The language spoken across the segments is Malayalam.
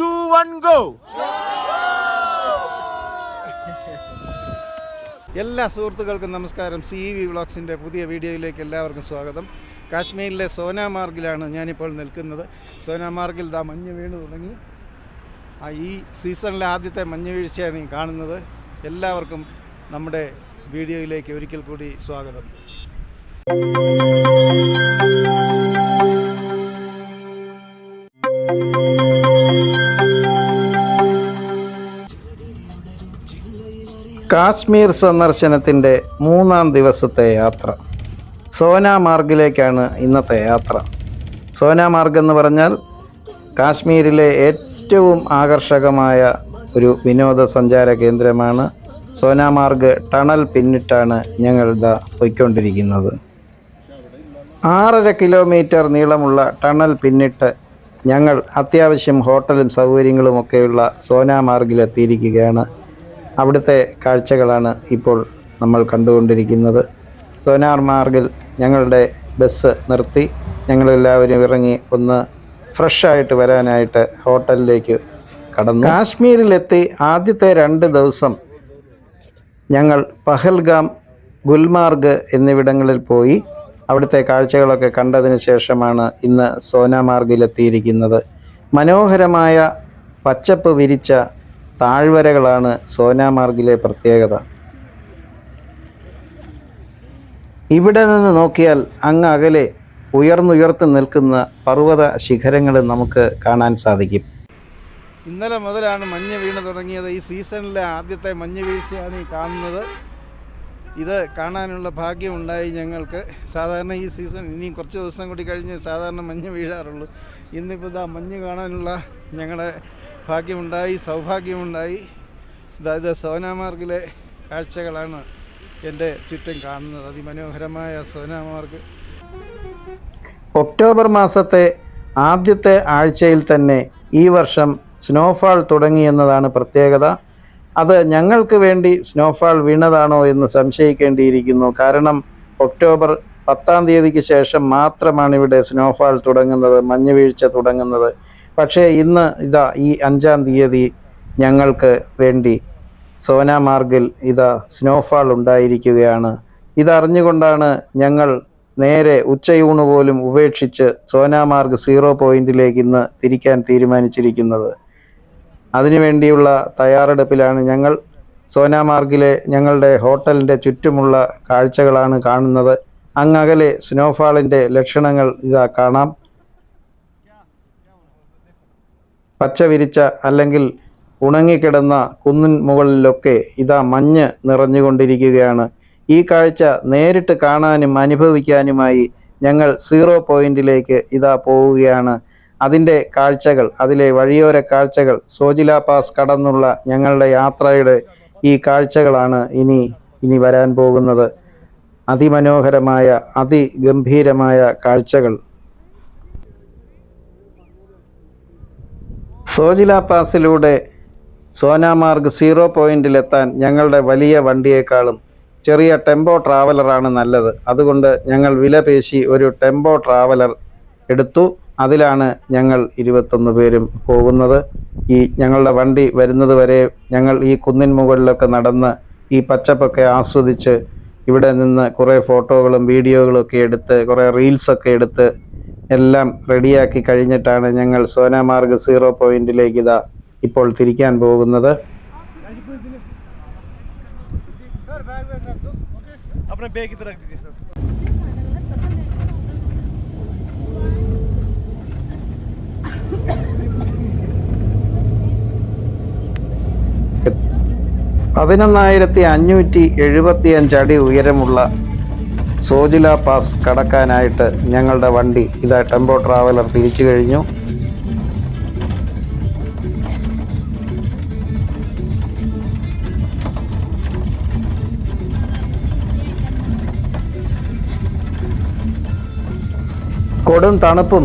ടു വൺ ഗോ എല്ലാ സുഹൃത്തുക്കൾക്കും നമസ്കാരം. സി വി വ്ളോഗ്സിന്റെ പുതിയ വീഡിയോയിലേക്ക് എല്ലാവർക്കും സ്വാഗതം. കാശ്മീരിലെ സോനാമാർഗിലാണ് ഞാനിപ്പോൾ നിൽക്കുന്നത്. സോനാമാർഗിൽ ദാ മഞ്ഞ് വീണ് തുടങ്ങി. ആ ഈ സീസണിലെ ആദ്യത്തെ മഞ്ഞ് വീഴ്ചയാണ് ഈ കാണുന്നത്. എല്ലാവർക്കും നമ്മുടെ വീഡിയോയിലേക്ക് ഒരിക്കൽ കൂടി സ്വാഗതം. കാശ്മീർ സന്ദർശനത്തിന്റെ മൂന്നാം ദിവസത്തെ യാത്ര. സോനാമാർഗിലേക്കാണ് ഇന്നത്തെ യാത്ര. സോനാമാർഗ് എന്ന് പറഞ്ഞാൽ കാശ്മീരിലെ ഏറ്റവും ആകർഷകമായ ഒരു വിനോദസഞ്ചാര കേന്ദ്രമാണ് സോനാമാർഗ് ടണൽ പിന്നിട്ടാണ് ഞങ്ങൾ ഇതാ പോയിക്കൊണ്ടിരിക്കുന്നത്. ആറര കിലോമീറ്റർ നീളമുള്ള ടണൽ പിന്നിട്ട് ഞങ്ങൾ അത്യാവശ്യം ഹോട്ടലും സൗകര്യങ്ങളും ഒക്കെയുള്ള സോനാമാർഗിലെത്തിയിരിക്കുകയാണ് അവിടുത്തെ കാഴ്ചകളാണ് ഇപ്പോൾ നമ്മൾ കണ്ടുകൊണ്ടിരിക്കുന്നത്. സോനാർ മാർഗിൽ ഞങ്ങളുടെ ബസ് നിർത്തി. ഞങ്ങളെല്ലാവരും ഇറങ്ങി ഒന്ന് ഫ്രഷായിട്ട് വരാനായിട്ട് ഹോട്ടലിലേക്ക് കടന്നു. കാശ്മീരിലെത്തി ആദ്യത്തെ രണ്ട് ദിവസം ഞങ്ങൾ പഹൽഗാം ഗുൽമാർഗ് എന്നിവിടങ്ങളിൽ പോയി. അവിടുത്തെ കാഴ്ചകളൊക്കെ കണ്ടതിന് ശേഷമാണ് ഇന്ന് സോനാമാർഗിലെത്തിയിരിക്കുന്നത് മനോഹരമായ പച്ചപ്പ് വിരിച്ച താഴ്വരകളാണ് സോനാമാർഗിലെ പ്രത്യേകത. ഇവിടെ നിന്ന് നോക്കിയാൽ അങ്ങ് അകലെ ഉയർന്നുയർത്തി നിൽക്കുന്ന പർവത ശിഖരങ്ങൾ നമുക്ക് കാണാൻ സാധിക്കും. ഇന്നലെ മുതലാണ് മഞ്ഞ് വീണ് തുടങ്ങിയത്. ഈ സീസണിലെ ആദ്യത്തെ മഞ്ഞ് വീഴ്ചയാണ് ഈ കാണുന്നത്. ഇത് കാണാനുള്ള ഭാഗ്യമുണ്ടായി ഞങ്ങൾക്ക്. സാധാരണ ഈ സീസൺ ഇനി കുറച്ച് ദിവസം കൂടി കഴിഞ്ഞ് സാധാരണ മഞ്ഞ് വീഴാറുള്ളൂ. ഇന്നിപ്പോൾ ഇതാ മഞ്ഞ് കാണാനുള്ള ഞങ്ങളുടെ ഭാഗ്യമുണ്ടായി സൗഭാഗ്യമുണ്ടായി. അതായത് സോനാമാർഗിലെ കാഴ്ചകളാണ് എന്റെ ചുറ്റും കാണുന്നത്. അതിമനോഹരമായ സോനാമാർഗ്. ഒക്ടോബർ മാസത്തെ ആദ്യത്തെ ആഴ്ചയിൽ തന്നെ ഈ വർഷം സ്നോഫാൾ തുടങ്ങിയെന്നതാണ് പ്രത്യേകത. അത് ഞങ്ങൾക്ക് വേണ്ടി സ്നോഫാൾ വീണതാണോ എന്ന് സംശയിക്കേണ്ടിയിരിക്കുന്നു. കാരണം ഒക്ടോബർ പത്താം തീയതിക്ക് ശേഷം മാത്രമാണ് ഇവിടെ സ്നോഫാൾ തുടങ്ങുന്നത് മഞ്ഞുവീഴ്ച തുടങ്ങുന്നത്. പക്ഷേ ഇന്ന് ഇതാ ഈ അഞ്ചാം തീയതി ഞങ്ങൾക്ക് വേണ്ടി സോനാമാർഗിൽ ഇതാ സ്നോഫാൾ ഉണ്ടായിരിക്കുകയാണ്. ഇതറിഞ്ഞുകൊണ്ടാണ് ഞങ്ങൾ നേരെ ഉച്ചയൂണ് പോലും ഉപേക്ഷിച്ച് സോനാമാർഗ് സീറോ പോയിന്റിലേക്ക് ഇന്ന് തിരിക്കാൻ തീരുമാനിച്ചിരിക്കുന്നത്. അതിനുവേണ്ടിയുള്ള തയ്യാറെടുപ്പിലാണ് ഞങ്ങൾ സോനാമാർഗിലെ ഞങ്ങളുടെ ഹോട്ടലിന്റെ ചുറ്റുമുള്ള കാഴ്ചകളാണ് കാണുന്നത്. അങ്ങകലെ സ്നോഫാളിന്റെ ലക്ഷണങ്ങൾ ഇതാ കാണാം. പച്ച വിരിച്ച അല്ലെങ്കിൽ ഉണങ്ങിക്കിടന്ന കുന്നിൻ മുകളിലൊക്കെ ഇതാ മഞ്ഞ് നിറഞ്ഞുകൊണ്ടിരിക്കുകയാണ്. ഈ കാഴ്ച നേരിട്ട് കാണാനും അനുഭവിക്കാനുമായി ഞങ്ങൾ സീറോ പോയിന്റിലേക്ക് ഇതാ പോവുകയാണ്. അതിന്റെ കാഴ്ചകൾ അതിലെ വഴിയോര കാഴ്ചകൾ സോജില പാസ് കടന്നുള്ള ഞങ്ങളുടെ യാത്രയുടെ ഈ കാഴ്ചകളാണ് ഇനി ഇനി വരാൻ പോകുന്നത്. അതിമനോഹരമായ അതിഗംഭീരമായ കാഴ്ചകൾ. സോജില പാസിലൂടെ സോനാമാർഗ് സീറോ പോയിന്റിലെത്താൻ ഞങ്ങളുടെ വലിയ വണ്ടിയേക്കാളും ചെറിയ ടെമ്പോ ട്രാവലറാണ് നല്ലത്. അതുകൊണ്ട് ഞങ്ങൾ വില പേശി ഒരു ടെമ്പോ ട്രാവലർ എടുത്തു. അതിലാണ് ഞങ്ങൾ ഇരുപത്തൊന്ന് പേരും പോകുന്നത്. ഈ ഞങ്ങളുടെ വണ്ടി വരുന്നത് വരെ ഞങ്ങൾ ഈ കുന്നിൻ മുകളിലൊക്കെ നടന്ന് ഈ പച്ചപ്പൊക്കെ ആസ്വദിച്ച് ഇവിടെ നിന്ന് കുറേ ഫോട്ടോകളും വീഡിയോകളും ഒക്കെ എടുത്ത് കുറേ റീൽസൊക്കെ എടുത്ത് എല്ലാം റെഡിയാക്കി കഴിഞ്ഞിട്ടാണ് ഞങ്ങൾ സോനാമാർഗ് സീറോ പോയിന്റിലേക്ക് ഇതാ ഇപ്പോൾ തിരിക്കാൻ പോകുന്നത്. പതിനൊന്നായിരത്തി അഞ്ഞൂറ്റി എഴുപത്തി അഞ്ചടി ഉയരമുള്ള സോജില പാസ് കടക്കാനായിട്ട് ഞങ്ങളുടെ വണ്ടി ഇതാ ടെമ്പോ ട്രാവലർ തിരിച്ചു കഴിഞ്ഞു. കൊടും തണുപ്പും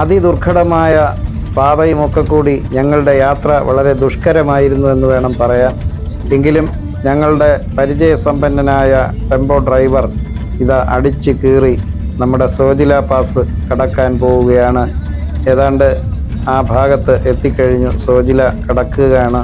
അതിദുർഘടമായ പാതയുമൊക്കെ കൂടി ഞങ്ങളുടെ യാത്ര വളരെ ദുഷ്കരമായിരുന്നു എന്ന് വേണം പറയാൻ. എങ്കിലും ഞങ്ങളുടെ പരിചയസമ്പന്നനായ ടെമ്പോ ഡ്രൈവർ ഇതാ അടിച്ച് കീറി നമ്മുടെ സോജില പാസ് കടക്കാൻ പോവുകയാണ്. ഏതാണ്ട് ആ ഭാഗത്ത് എത്തിക്കഴിഞ്ഞു സോജില കടക്കുകയാണ്.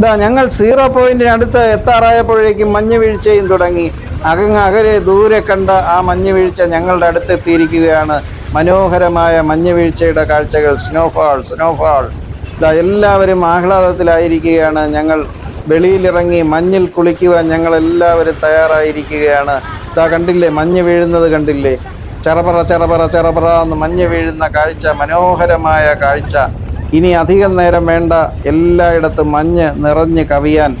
ഇതാ ഞങ്ങൾ സീറോ പോയിന്റിനടുത്ത് എത്താറായപ്പോഴേക്കും മഞ്ഞ് വീഴ്ചയും തുടങ്ങി. അകങ്ങ് അകലെ ദൂരെ കണ്ട ആ മഞ്ഞ് വീഴ്ച ഞങ്ങളുടെ അടുത്ത് എത്തിയിരിക്കുകയാണ്. മനോഹരമായ മഞ്ഞ് വീഴ്ചയുടെ കാഴ്ചകൾ. സ്നോഫാൾ സ്നോഫാൾ ഇതാ എല്ലാവരും ആഹ്ലാദത്തിലായിരിക്കുകയാണ്. ഞങ്ങൾ വെളിയിലിറങ്ങി മഞ്ഞിൽ കുളിക്കുവാൻ ഞങ്ങളെല്ലാവരും തയ്യാറായിരിക്കുകയാണ്. ഇതാ കണ്ടില്ലേ? മഞ്ഞ് വീഴുന്നത് കണ്ടില്ലേ? ചെറപറ ചെറപറ ചെറപറ എന്ന് മഞ്ഞ് വീഴുന്ന കാഴ്ച മനോഹരമായ കാഴ്ച. ഇനി അധികം നേരം വേണ്ട എല്ലായിടത്തും മഞ്ഞ് നിറഞ്ഞ് കവിയാൻ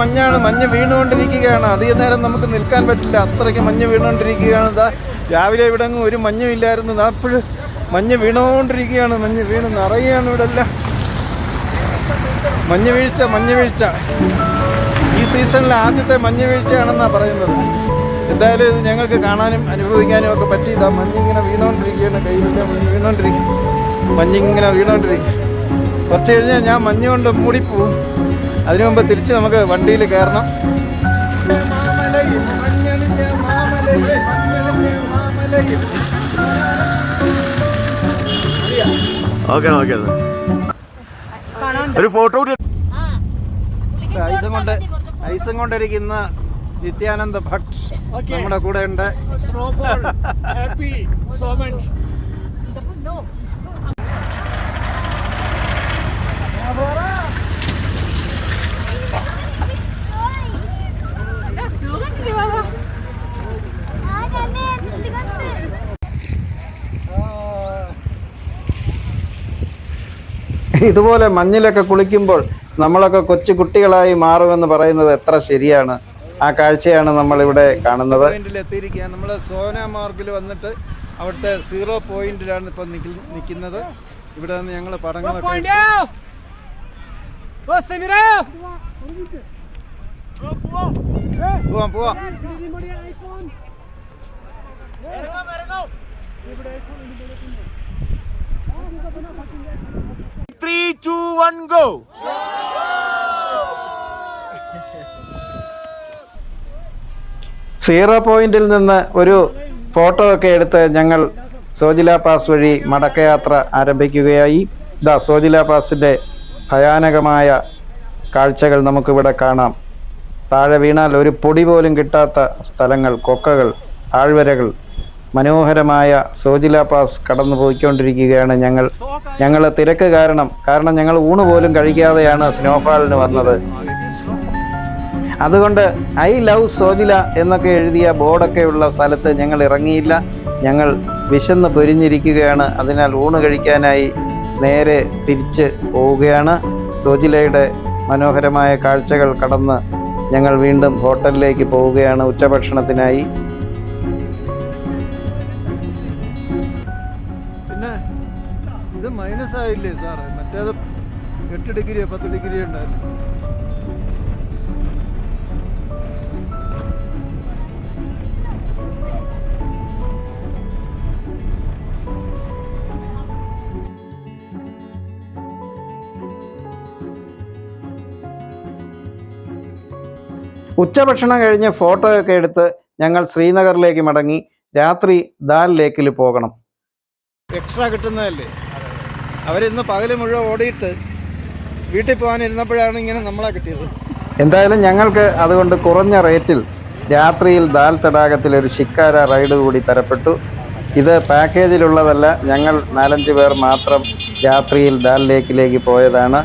മഞ്ഞാണ് മഞ്ഞ് വീണുകൊണ്ടിരിക്കുകയാണ്. അധികം നേരം നമുക്ക് നിൽക്കാൻ പറ്റില്ല. അത്രയ്ക്ക് മഞ്ഞ് വീണുകൊണ്ടിരിക്കുകയാണ്. ഇതാ രാവിലെ ഇവിടെ അങ്ങ് ഒരു മഞ്ഞും ഇല്ലായിരുന്നു. അപ്പോഴും മഞ്ഞ് വീണുകൊണ്ടിരിക്കുകയാണ്. മഞ്ഞ് വീണ് നിറയുകയാണ് ഇവിടെ എല്ലാം മഞ്ഞ് വീഴ്ച മഞ്ഞ് വീഴ്ച. ഈ സീസണിലെ ആദ്യത്തെ മഞ്ഞ് വീഴ്ചയാണെന്നാണ് പറയുന്നത്. എന്തായാലും ഇത് ഞങ്ങൾക്ക് കാണാനും അനുഭവിക്കാനും ഒക്കെ പറ്റി. ഇതാ മഞ്ഞിങ്ങനെ വീണുകൊണ്ടിരിക്കുകയാണ്. കയ്യിലൊക്കെ മഞ്ഞ് വീണുകൊണ്ടിരിക്കും മഞ്ഞിങ്ങനെ വീണുകൊണ്ടിരിക്കും കുറച്ച് കഴിഞ്ഞാൽ ഞാൻ മഞ്ഞ് കൊണ്ട് മൂടിപ്പോവും. അതിനു മുമ്പ് തിരിച്ച് നമുക്ക് വണ്ടിയിൽ കയറണം. Okay okay. ഒരു ഫോട്ടോ ഐസം ഐസും കൊണ്ട് ഐസം കൊണ്ടിരിക്കുന്ന നിത്യാനന്ദ ഭട്ട് നമ്മുടെ കൂടെ ഉണ്ട്. ഇതുപോലെ മഞ്ഞിലൊക്കെ കുളിക്കുമ്പോൾ നമ്മളൊക്കെ കൊച്ചു കുട്ടികളായി മാറുമെന്ന് പറയുന്നത് എത്ര ശരിയാണ്? ആ കാഴ്ചയാണ് നമ്മൾ ഇവിടെ കാണുന്നത് എത്തിയിരിക്കുകയാണ് നമ്മൾ സോനാമാർഗിൽ വന്നിട്ട് അവിടുത്തെ സീറോ പോയിന്റിലാണ് ഇപ്പൊ നിൽക്കുന്നത്. ഇവിടെ നിന്ന് ഞങ്ങൾ പടങ്ങളൊക്കെ! പോവാം പോവാം. Three two one go zero പോയിന്റിൽ നിന്ന് ഒരു ഫോട്ടോ ഒക്കെ എടുത്ത് ഞങ്ങൾ സോജില പാസ് വഴി മടക്കയാത്ര ആരംഭിക്കുകയായി. ദാ സോജില പാസിന്റെ ഭയാനകമായ കാഴ്ചകൾ നമുക്കിവിടെ കാണാം. താഴെ വീണാൽ ഒരു പൊടി പോലും കിട്ടാത്ത സ്ഥലങ്ങൾ കൊക്കകൾ താഴ്വരകൾ മനോഹരമായ സോജില പാസ് കടന്നു പോയിക്കൊണ്ടിരിക്കുകയാണ് ഞങ്ങൾ. ഞങ്ങൾ തിരക്ക് കാരണം കാരണം ഞങ്ങൾ ഊണ് പോലും കഴിക്കാതെയാണ് സ്നോഫാളിന് വന്നത്. അതുകൊണ്ട് ഐ ലവ് സോജില എന്നൊക്കെ എഴുതിയ ബോർഡൊക്കെ ഉള്ള സ്ഥലത്ത് ഞങ്ങൾ ഇറങ്ങിയില്ല. ഞങ്ങൾ വിശന്ന് പൊരിഞ്ഞിരിക്കുകയാണ്. അതിനാൽ ഊണ് കഴിക്കാനായി നേരെ തിരിച്ച് പോവുകയാണ്. സോജിലയുടെ മനോഹരമായ കാഴ്ചകൾ കടന്ന് ഞങ്ങൾ വീണ്ടും ഹോട്ടലിലേക്ക് പോവുകയാണ്. ഉച്ചഭക്ഷണത്തിനായി ഇത് മൈനസ് ആയില്ലേ സാറേ? മറ്റേത് എട്ട് ഡിഗ്രി പത്ത് ഡിഗ്രി ഉണ്ടായിരുന്നു. ഉച്ചഭക്ഷണം കഴിഞ്ഞ് ഫോട്ടോയൊക്കെ എടുത്ത് ഞങ്ങൾ ശ്രീനഗറിലേക്ക് മടങ്ങി രാത്രി ദാൽ ലേക്കിൽ പോകണം. എക്സ്ട്രാ കിട്ടുന്നതല്ലേ? അവരിന്ന് പകൽ മുഴുവൻ ഓടിയിട്ട് വീട്ടിൽ പോകാനിരുന്നപ്പോഴാണ് ഇങ്ങനെ നമ്മളെ കിട്ടിയത്. എന്തായാലും ഞങ്ങൾക്ക് അതുകൊണ്ട് കുറഞ്ഞ റേറ്റിൽ രാത്രിയിൽ ദാൽ തടാകത്തിൽ ഒരു ശിക്കാര റൈഡ് കൂടി തരപ്പെട്ടു. ഇത് പാക്കേജിലുള്ളതല്ല ഞങ്ങൾ നാലഞ്ച് പേർ മാത്രം രാത്രിയിൽ ദാൽ ലേക്കിലേക്ക് പോയതാണ്.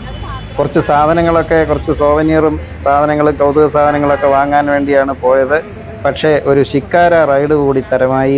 കുറച്ച് സാധനങ്ങളൊക്കെ കുറച്ച് സോവനീറും സാധനങ്ങളും കൗതുക സാധനങ്ങളൊക്കെ വാങ്ങാൻ വേണ്ടിയാണ് പോയത്. പക്ഷേ ഒരു ശിക്കാര റൈഡ് കൂടി തരമായി.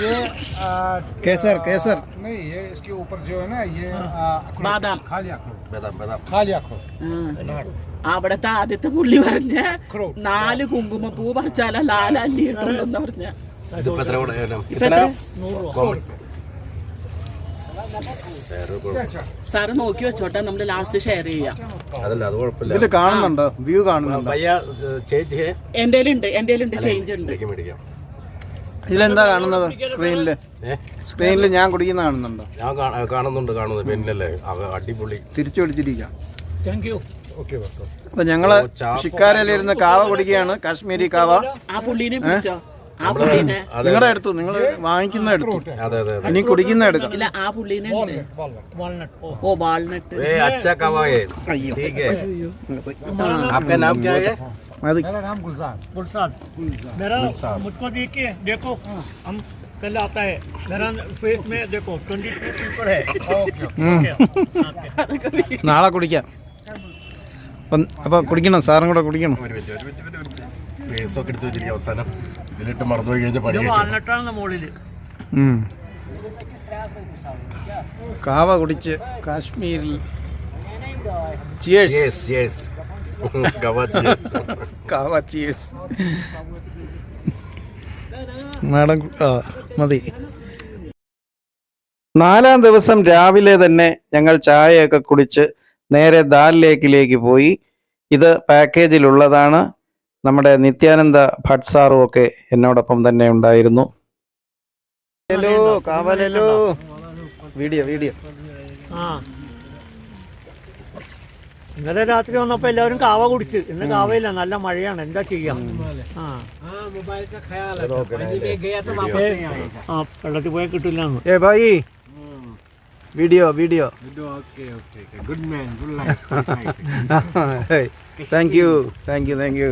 ये कुंगमपू കേസർ കേസർ नहीं ये इसके ऊपर जो है ना ये आ, अखरोट, ബാദാം खाली अखरोट बदाम बदाम खाली अखरोट ഉം. അവിടത്തെ ആദ്യത്തെ പുള്ളി പറഞ്ഞ നാല് കുങ്കുമപ്പൂ പറിച്ചാല ലാല അല്ലി കിട്ടുള്ളൂ പറഞ്ഞ ഇതിപ്പോ എത്ര കൂടെ ഇപ്പൊ എത്ര? സാറ് നോക്കി വെച്ചോട്ടെ നമ്മള് ലാസ്റ്റ് ഷെയർ ചെയ്യാം അതല്ല അത് കുഴപ്പമില്ല ഇതിൽ കാണുന്നുണ്ടോ വ്യൂ കാണുന്നുണ്ടോ പയ്യ ചേച്ചി എന്റെ ഉണ്ട് എന്റെ ഉണ്ട് ചേഞ്ച് ഉണ്ട് മേടിക്കാം മേടിക്കാം ഇതിലെന്താ കാണുന്നത്? സ്ക്രീനിൽ സ്ക്രീനിൽ ഞാൻ കുടിക്കുന്ന കാണുന്നുണ്ടോ? ഞാൻ കാണുന്നുണ്ട് കാണുന്നത് പെന്നല്ലേ അടിപൊളി. തിരിച്ചു പിടിച്ചിരിക്കാം. താങ്ക് യു അപ്പൊ ഞങ്ങൾ ഷിക്കാരയിലിരുന്ന് കാവ കുടിക്കുകയാണ്. കാശ്മീരി കാവ. നിങ്ങളുടെ എടുത്തു നിങ്ങൾ വാങ്ങിക്കുന്ന എടുത്തു. ഇനി കുടിക്കുന്ന എടുക്കാം. അച്ഛാ കവാ. ഉണ്ട്. वॉलनट ओ ഓ വാൾനട്ട് ए अच्छा कवा है ठीक है आपका नाम क्या है മതി मेरा नाम गुलजार गुलसान मेरा मुझको देखिए देखो हम कल आता है मेरा फेस में देखो ट्वेंटी टू पीपर है ഉം. നാളെ കുടിക്കാം അപ്പം അപ്പൊ കുടിക്കണം സാറും കൂടെ കുടിക്കണം ഒരു മിനിറ്റ് ഒരു മിനിറ്റ് ഒരു മിനിറ്റ് കേസൊക്കെ എടുത്ത് വെച്ചിരിക്കും അവസാനം ഇതിലിട്ട് മറന്നു പോയി കഴിഞ്ഞാൽ പണി ഇത് കിട്ടും. വാൾനട്ടാണ് മുകളില് ഉം. കാവ കുടിച്ച് കാശ്മീരിൽ ചിയേഴ്സ് Yes, മാഡം ആ മതി. നാലാം ദിവസം രാവിലെ തന്നെ ഞങ്ങൾ ചായയൊക്കെ കുടിച്ച് നേരെ ദാൽ ലേക്കിലേക്ക് പോയി. ഇത് പാക്കേജിലുള്ളതാണ്. നമ്മുടെ നിത്യാനന്ദ ഭട്ട് സാറും ഒക്കെ എന്നോടൊപ്പം തന്നെ ഉണ്ടായിരുന്നു. ഹലോ കാവലോ വീഡിയോ വീഡിയോ. ആ. ഇന്നലെ രാത്രി വന്നപ്പോ എല്ലാവരും കാവ കുടിച്ച്. ഇന്ന് കാവയില്ല നല്ല മഴയാണ്. എന്താ ചെയ്യാം? ആ. ആ വെള്ളത്തിൽ പോയാൽ കിട്ടില്ല ഏ Bhai. Video video. Good man good life. Thank you thank you thank you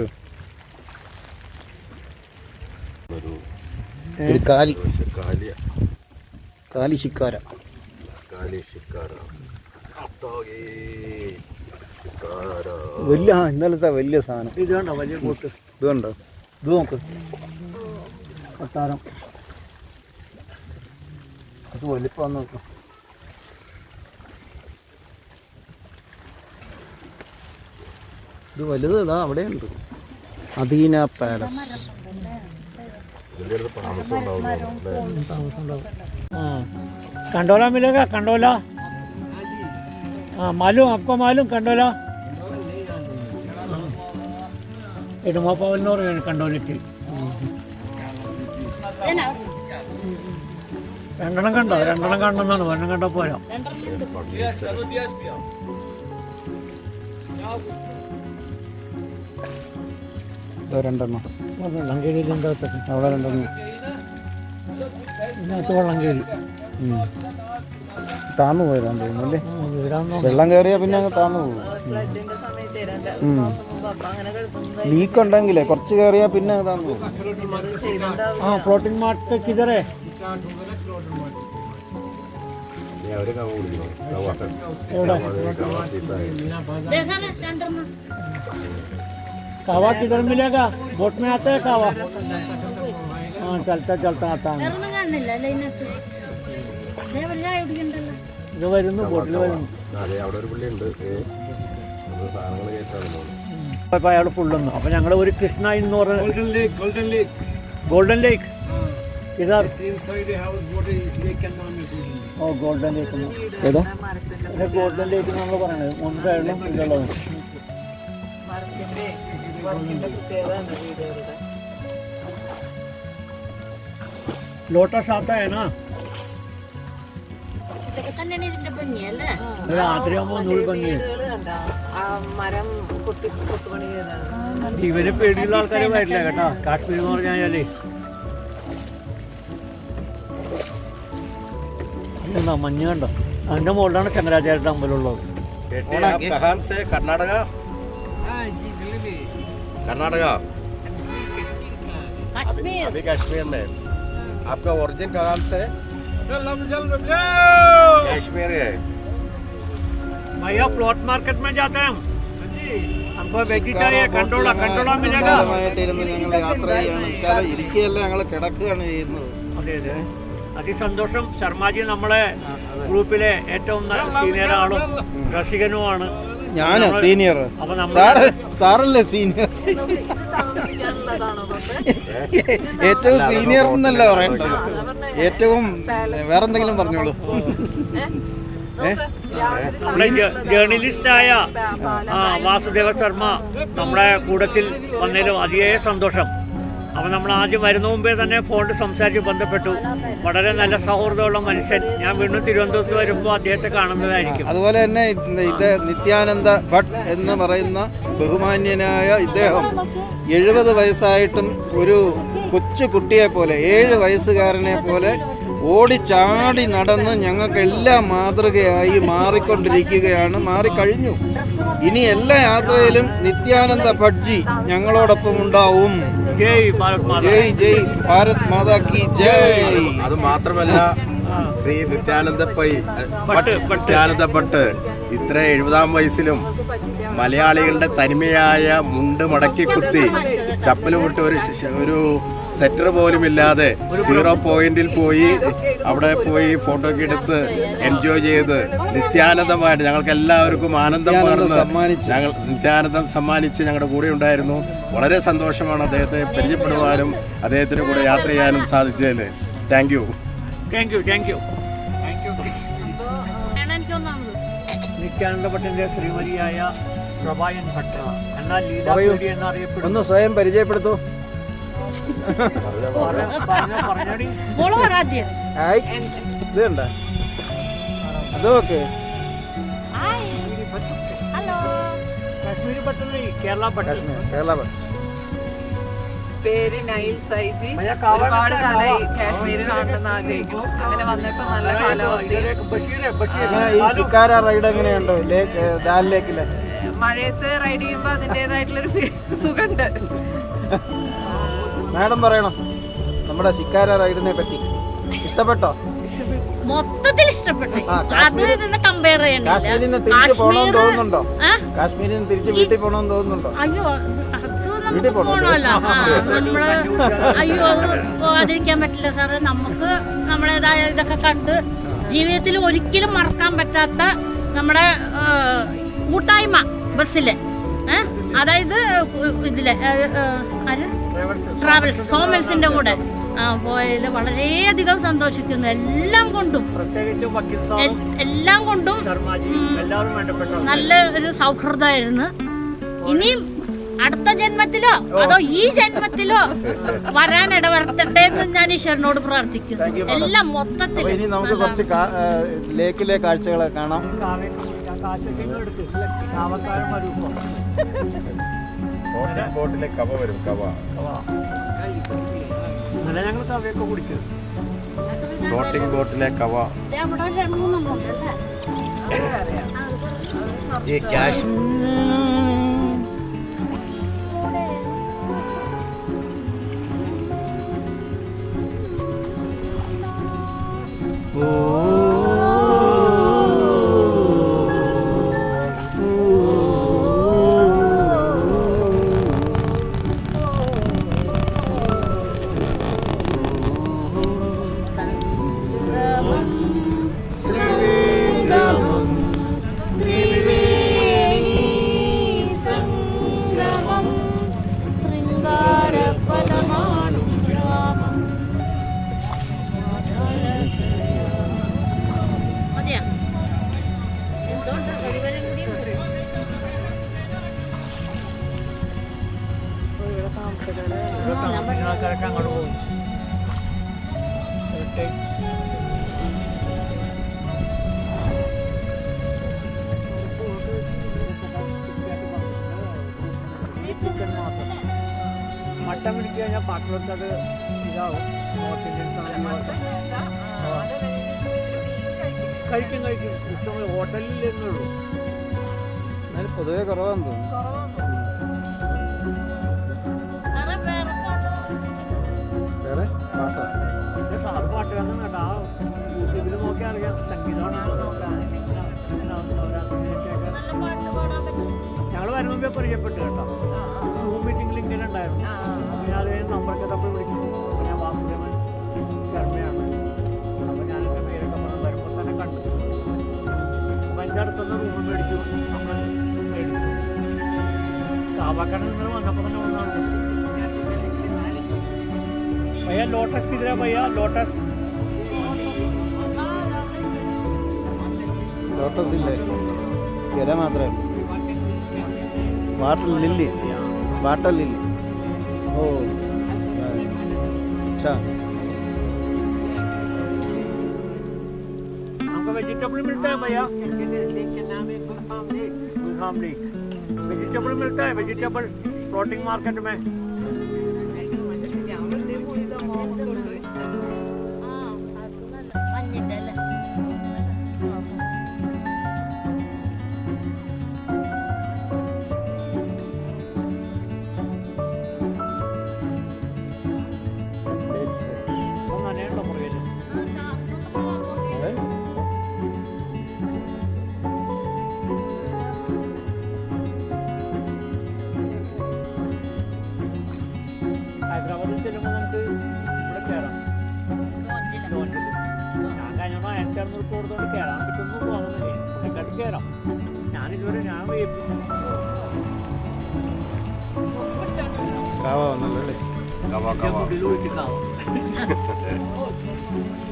ഒരു കാലി. കാലി ശിക്കാര. കാലി ശിക്കാര. വലിയ ആ ഇന്നലത്തെ വലിയ സാധനം. ഇത് കണ്ടോ വലിയ ബോട്ട് ഇത് കണ്ടോ ഇത് നോക്ക്. കൊട്ടാരം. അത് വലിപ്പം നോക്കും. ഇത് വലുത് ഇതാ അവിടെയുണ്ട്. അധീന പാലസ് കണ്ടോല മിലേഗ കണ്ടോല ആ മാലും അപ്പോ മാലും കണ്ടോല എരുമാപ്പാവെന്ന് പറയുന്നത് കണ്ടോലിട്ട് രണ്ടെണ്ണം കണ്ടോ? രണ്ടെണ്ണം കണ്ടെന്നാണ്. ഒരെണ്ണം കണ്ടോ പോരാ. രണ്ടെണ്ണം. വെള്ളം കീഴിൽ അവിടെ രണ്ടെണ്ണം. ഇതിനകത്ത് വെള്ളം കീഴിൽ താന്നു പോയതാന്ന് തോന്നുന്നു അല്ലേ? വെള്ളം കേറിയാ പിന്നെ അങ്ങ് താന്നു പോകും. ലീക്ക് ഉണ്ടെങ്കിലേ കുറച്ച് കയറിയാൽ പിന്നെ അങ്ങ് താന്നു പോകും हाँ प्रोटीन मार्ट का किधर है ഇനി അവര് കവ കുടിക്കണം കവ एवढा അതെ, കവ ചീത്തായി. कावा किधर मिलेगा बोट में आता है कावा हाँ चलता चलता आता है വേറൊന്നും കാണുന്നില്ല അല്ലേ ഇതിനകത്ത് ഇതേപോലെ ചായ കുടിക്കണ്ടല്ലോ ഇത് വരുന്നു ബോട്ടിൽ വരുന്നു അതെ അവിടെ ഒരു പുള്ളി ഉണ്ട് സാധനങ്ങൾ കയറ്റാതെ പോകുന്നു അപ്പോൾ അയാൾ ഫുള്ളൊന്നു അപ്പോൾ ഞങ്ങൾ ഒരു കൃഷ്ണ എന്ന് പറഞ്ഞ golden lake golden lake golden lake ഇതാ तीन साइड हाउस बोट इस लेक का नाम है गोल्डन लेक ഓ ഗോൾഡൻ ലേക്ക് ഏതാ പിന്നെ ഗോൾഡൻ ലേക്ക് നമ്മൾ പറയുന്നത് മൂന്ന് സൈഡിലും ഇതുള്ളത് ലോട്ടസ് आता है ना ഇതൊക്കെ തന്നെയാണ് ഇതിന്റെ ഭംഗിയല്ലേ രാത്രിയാകുമ്പോ നൂൽ ഭംഗി ആ മരം കൊത്തി കൊത്തുപണി ചെയ്താണ് ഇവര് പേടിയുള്ള ആൾക്കാരെ വരില്ല കേട്ടോ കാശ്മീർ എന്ന് പറഞ്ഞാലേ എന്താ മഞ്ഞ് കണ്ടോ അതിന്റെ മുകളിലാണ് ശങ്കരാചാര്യ അമ്പലമുള്ളത് बेटे आप कहाँ से कर्नाटका कर्नाटका കാശ്മീർ अभी कश्मीर में आपका ओरिजिन कहाँ से कश्मीर है भैया प्लॉट मार्केट में जाते हैं हम हमको वेजी चाहिए कंटोला कंटोला मिलेगा വിശാലമായിട്ടിരുന്ന് ഞങ്ങൾ യാത്ര ചെയ്യാണ് വിശാലം ഇരിക്കുകയല്ല ഞങ്ങൾ കിടക്കുകയാണ് ചെയ്യുന്നത് അതെ അതെ അതിസന്തോഷം ശർമാജി നമ്മളെ ഗ്രൂപ്പിലെ ഏറ്റവും സീനിയർ ആളും രസികനുമാണ് ഞാനോ സീനിയർ അപ്പൊ നമ്മൾ സാറ് സാറല്ലേ സീനിയർ ഏറ്റവും സീനിയർ എന്നല്ല പറയേണ്ടത്? ഏറ്റവും വേറെന്തെങ്കിലും പറഞ്ഞോളൂ. ജേർണലിസ്റ്റായ ആ, വാസുദേവ ശർമ്മ നമ്മുടെ കൂടത്തിൽ വന്നതിലും അതിയായ സന്തോഷം. അപ്പോൾ നമ്മൾ ആദ്യം വരുന്ന മുമ്പേ തന്നെ ഫോണിൽ സംസാരിച്ച് ബന്ധപ്പെട്ടു. വളരെ നല്ല സൗഹൃദമുള്ള മനുഷ്യൻ. ഞാൻ വീണ്ടും തിരുവനന്തപുരത്ത് വരുമ്പോൾ അദ്ദേഹത്തെ കാണുന്നതായിരിക്കും. അതുപോലെ തന്നെ ഇത് നിത്യാനന്ദ ഭട്ട് എന്ന് പറയുന്ന ബഹുമാന്യനായ ഇദ്ദേഹം എഴുപത് വയസ്സായിട്ടും ഒരു കൊച്ചു കുട്ടിയെ പോലെ ഏഴ് വയസ്സുകാരനെ പോലെ ഓടിച്ചാടി നടന്ന് ഞങ്ങൾക്കെല്ലാം മാതൃകയായി മാറിക്കൊണ്ടിരിക്കുകയാണ്. മാറിക്കഴിഞ്ഞു. ഇനി എല്ലാ യാത്രയിലും നിത്യാനന്ദ ഭട്ജി ഞങ്ങളോടൊപ്പം ഉണ്ടാവും. ജയ് ഭാരത് മാതാ ജയ് ജയ് ഭാരത് മാതാ കി ജയ്. അത് മാത്രമല്ല ശ്രീ നിത്യാനന്ദ പൈ. നിത്യാനന്ദ ഭട്ട് ഇത്ര എഴുപതാം വയസ്സിലും മലയാളികളുടെ തനിമയായ മുണ്ട് മടക്കി കുത്തി ചപ്പൽ വിട്ട് ഒരു ഒരു സെറ്റർ പോലും ഇല്ലാതെ സീറോ പോയിന്റിൽ പോയി അവിടെ പോയി ഫോട്ടോ ഒക്കെ എടുത്ത് എൻജോയ് ചെയ്ത് നിത്യാനന്ദമായിട്ട് ഞങ്ങൾക്ക് എല്ലാവർക്കും ആനന്ദം പകർന്ന് ഞങ്ങൾ നിത്യാനന്ദം സമ്മാനിച്ച് ഞങ്ങളുടെ കൂടെ ഉണ്ടായിരുന്നു. വളരെ സന്തോഷമാണ് അദ്ദേഹത്തെ പരിചയപ്പെടുവാനും അദ്ദേഹത്തിന് കൂടെ യാത്ര ചെയ്യാനും സാധിച്ചതിൽ. Thank you thank you thank you thank you ആണ് എനിക്ക് നിത്യാനന്ദ ഭട്ടിന്റെ ശ്രീമതിയായ പ്രഭായൻ ഭട്ട്. എന്നാൽ പറയൂ. ലീലാപീഡി എന്നറിയപ്പെടുന്നു ഒന്ന് സ്വയം പരിചയപ്പെടുത്തൂ. മോൾ പറ ആദ്യം. ഹായ് ഇത് കണ്ട. അത് ഓക്കെ. കാശ്മീരി ഭട്ട് കേരള പേര് നൈൽ സൈജി. ഒരുപാട് കാലമായി. കാശ്മീർ കാണണമെന്ന് ആഗ്രഹിക്കുന്നു. അങ്ങനെ വന്നപ്പോ നല്ല കാലാവസ്ഥയും മഴയത്ത് റൈഡ് ചെയ്യുമ്പോ അതിന്റേതായിട്ടുള്ളൊരു ഒരു സുഖമുണ്ട് മാഡം പറയണം. നമ്മുടെ ശിക്കാര റൈഡിനെ പറ്റി. ഇഷ്ടപ്പെട്ടോ? മൊത്തത്തിൽ ഇഷ്ടപ്പെട്ടു. അത് ഇതിന്ന് കമ്പയർ ചെയ്യണില്ല. തിരിച്ചു പോകണമെന്ന് തോന്നുന്നുണ്ടോ? കാശ്മീരിൽ നിന്ന് തിരിച്ച് വീട്ടിൽ പോകണമെന്ന് തോന്നുന്നുണ്ടോ? അയ്യോ വീട്ടിൽ പോണല്ലോ നമ്മൾ അയ്യോ അത് പോവാതിരിക്കാൻ പറ്റില്ല സാറേ. നമുക്ക് നമ്മളേതായ ഇതൊക്കെ കണ്ട് ജീവിതത്തിൽ ഒരിക്കലും മറക്കാൻ പറ്റാത്ത നമ്മുടെ കൂട്ടായ്മ ബസ്സിലെ. അതായത് ഇതിലെ ആര്? ട്രാവൽസ് സോമൽസിന്റെ കൂടെ. പോയതിൽ വളരെയധികം സന്തോഷിക്കുന്നു. എല്ലാം കൊണ്ടും. എല്ലാം കൊണ്ടും ശർമാജി എല്ലാവരും വേണ്ടപ്പെട്ട നല്ല ഒരു സൗഹൃദമായിരുന്നു. ഇനിയും അടുത്ത ജന്മത്തിലോ അതോ ഈ ജന്മത്തിലോ വരാൻ ഇടവരുത്തട്ടെ എന്ന് ഞാൻ ഈശ്വരനോട് പ്രാർത്ഥിക്കുന്നു. എല്ലാം മൊത്തത്തിൽ ഇനി നമുക്ക് കുറച്ച് ലേക്കിലെ കാഴ്ചകളെ കാണാം. ഫ്ലോട്ടിംഗ് ബോട്ടിലെ കവ വരും കവ. ഇന്നലെ ഞങ്ങൾ കവയൊക്കെ കുടിക്കും. ഫ്ലോട്ടിംഗ് ബോട്ടിലെ കവ. ഈ ക്യാഷ് ശൃംഗാരപദമാണു കഴിഞ്ഞാൽ ബാക്കിയുള്ളവർക്ക് അത് ഇതാവും. നോർത്ത് ഇന്ത്യൻ കഴിക്കും കഴിക്കും. ഇഷ്ടം ഹോട്ടലിൽ എന്നുള്ളൂ എന്നാലും പൊതുവെ കുറവാന്ന് തോന്നുന്നു. വേറെ? വേറെ പാട്ടോ കാണുന്ന കേട്ടോ. ആ യൂട്യൂബിൽ നോക്കിയാൽ അറിയാം. സംഗീതമാണ്. നല്ല ഞങ്ങൾ വരുന്ന മുമ്പേ പരിചയപ്പെട്ടു കേട്ടോ സൂം മീറ്റിംഗിൽ ഇങ്ങനെ ഉണ്ടായിരുന്നു അപ്പോൾ ഞാൻ അത് നമ്പറൊക്കെ തമ്മിൽ വിളിച്ചു അപ്പോൾ ഞാൻ വാസുദേവൻ ശർമ്മയാണ് അപ്പോൾ ഞാൻ എൻ്റെ പേരൊക്കെ പറഞ്ഞ് വരുമ്പോൾ തന്നെ കണ്ടു അപ്പോൾ എൻ്റെ അടുത്തുനിന്ന് റൂം മേടിച്ചു നമ്മൾ മേടിച്ചു കാവാക്കട നിങ്ങൾ വന്നപ്പോൾ തന്നെ വന്നാണ് भैया लोटस किधर है भैया लोटस ലോട്ടസ് ഇല്ലേ ഇല മാത്രമേ वाटर लिली वाटर लिली ओ अच्छा हमको वेजिटेबल मिलता है भैया। गुलफाम लेक वेजिटेबल मिलता है वेजिटेबल फ्लोटिंग मार्केट में।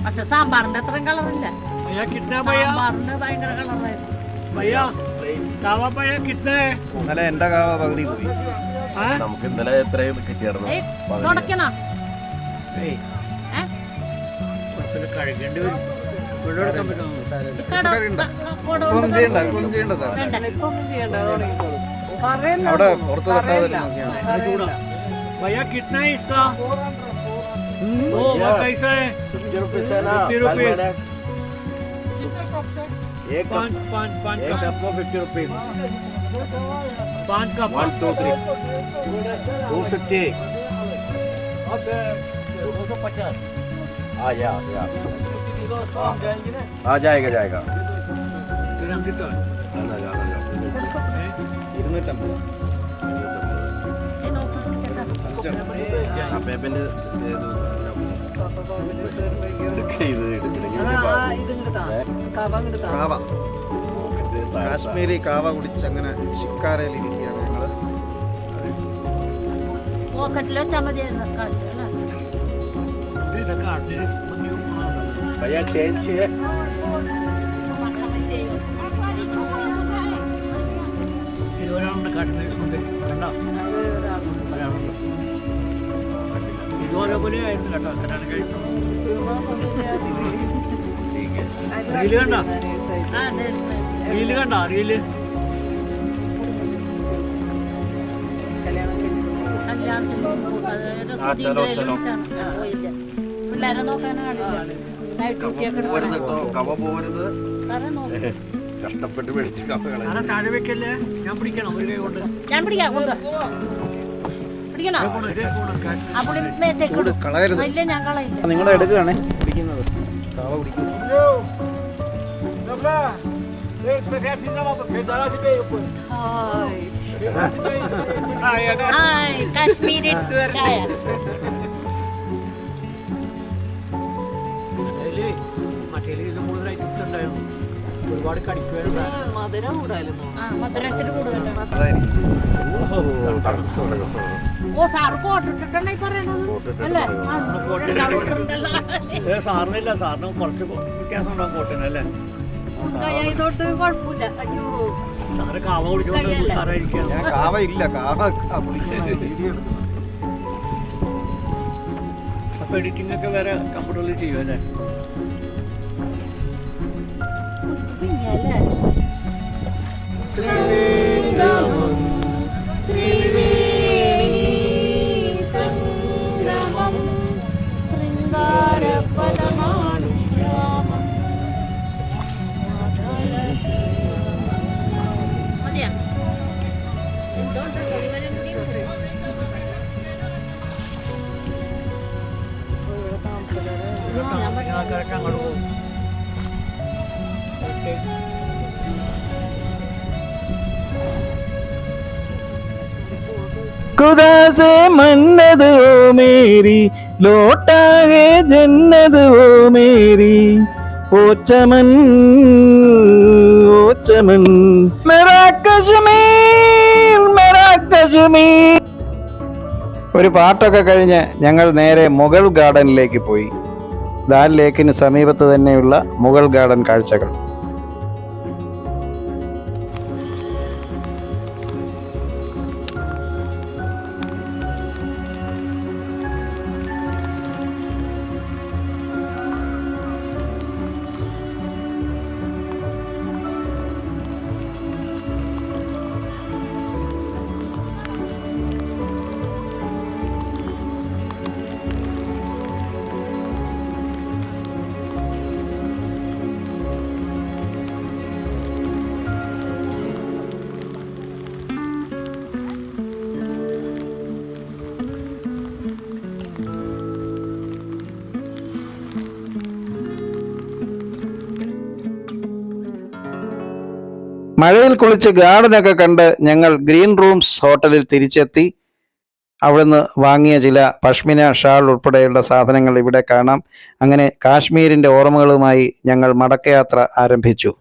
പക്ഷെ സാമ്പാറിന്റെ അത്രയും കളറില്ല സാമ്പാറിന് ഭയങ്കര കളറായിരുന്നു ഇന്നലെ എന്റെ കാവ പകുതി പോയി. നമുക്ക് ഇന്നലെ എത്രയും കിട്ടിയായിരുന്നു? തുടക്കണോ? കഴുകേണ്ടി വരും. അവിടെ പുറത്ത് തട്ടാതെ वो कैसा है? फिफ्टी रुपीज़ ना एक पाँच पाँच पाँच फिफ्टी रुपीज़ पाँच cup. One two three two fifty दो सौ पचास। आ जा आ हाँ। जाएगा जाएगा। इतना टेंपो കവ കാശ്മീരി കാവ കുടിച്ച് അങ്ങനെ ശിക്കാരയിൽ ഇരിക്കുകയാണ് മതിയായിരുന്നു. കാശ് അല്ലേ? റീൽ കണ്ട? റീൽ കണ്ട? റീൽ. പിള്ളേരെ നോക്കാനാണ് നൈറ്റ് ഡ്യൂട്ടിയൊക്കെ കഷ്ടപ്പെട്ട് മേടിച്ച് കവകളെ ആരാ താഴെ വെക്കല്ലേ? ഞാൻ പിടിക്കണം. ഒരു കൈ കൊണ്ട്. ഞാൻ പിടിക്കാം കൊണ്ട് ആ മേത്തേക്ക് ഇടും. കളയരുത് ഇല്ല ഞാൻ കളയില്ല നിങ്ങൾ എടുക്കുകയാണേ. കുടിക്കുന്നത്. കാവ കുടിക്കും കാശ്മീരി ചായ. ഒരുപാട് കടിക്കുവായിരുന്നു. മധുരം കൂടായിരുന്നു ആ മധുരത്തിന് കൂടുതലാണ് ഓ സാറ് പറയണത് അല്ലേ. ഏ സാറിനില്ല സാറിന് കുറച്ച് വ്യത്യാസം ഉണ്ടാവും കോട്ടിന് അല്ലേ? കയ്യായതോട്ട് കുഴപ്പമില്ല. അയ്യോ. സാറ് കാവ കുടിച്ചോണ്ട്? ഞാൻ കാവ ഇല്ല കാവ അപ്പൊ എഡിറ്റിംഗ് ഒക്കെ വേറെ കമ്പ്യൂട്ടറിൽ ചെയ്യും അല്ലേ? കിടക്കാൻ കൊടുക്കും കുദാസേ മന്നത് ഓ മേരി ലോട്ടാകെ ജന്നത് ഓ മേരി. ഓച്ചമൻ ഓച്ചമൻ ഒരു പാട്ടൊക്കെ കഴിഞ്ഞ് ഞങ്ങൾ നേരെ മുഗൾ ഗാർഡനിലേക്ക് പോയി. ദാൽ ലേക്കിന് സമീപത്ത് തന്നെയുള്ള മുഗൾ ഗാർഡൻ കാഴ്ചകൾ. മഴയിൽ കുളിച്ച് ഗാർഡനൊക്കെ കണ്ട് ഞങ്ങൾ ഗ്രീൻ റൂംസ് ഹോട്ടലിൽ തിരിച്ചെത്തി. അവിടുന്ന് വാങ്ങിയ ചില പഷ്മിന ഷാൾ ഉൾപ്പെടെയുള്ള സാധനങ്ങൾ ഇവിടെ കാണാം. അങ്ങനെ കാശ്മീരിന്റെ ഓർമ്മകളുമായി ഞങ്ങൾ മടക്കയാത്ര ആരംഭിച്ചു.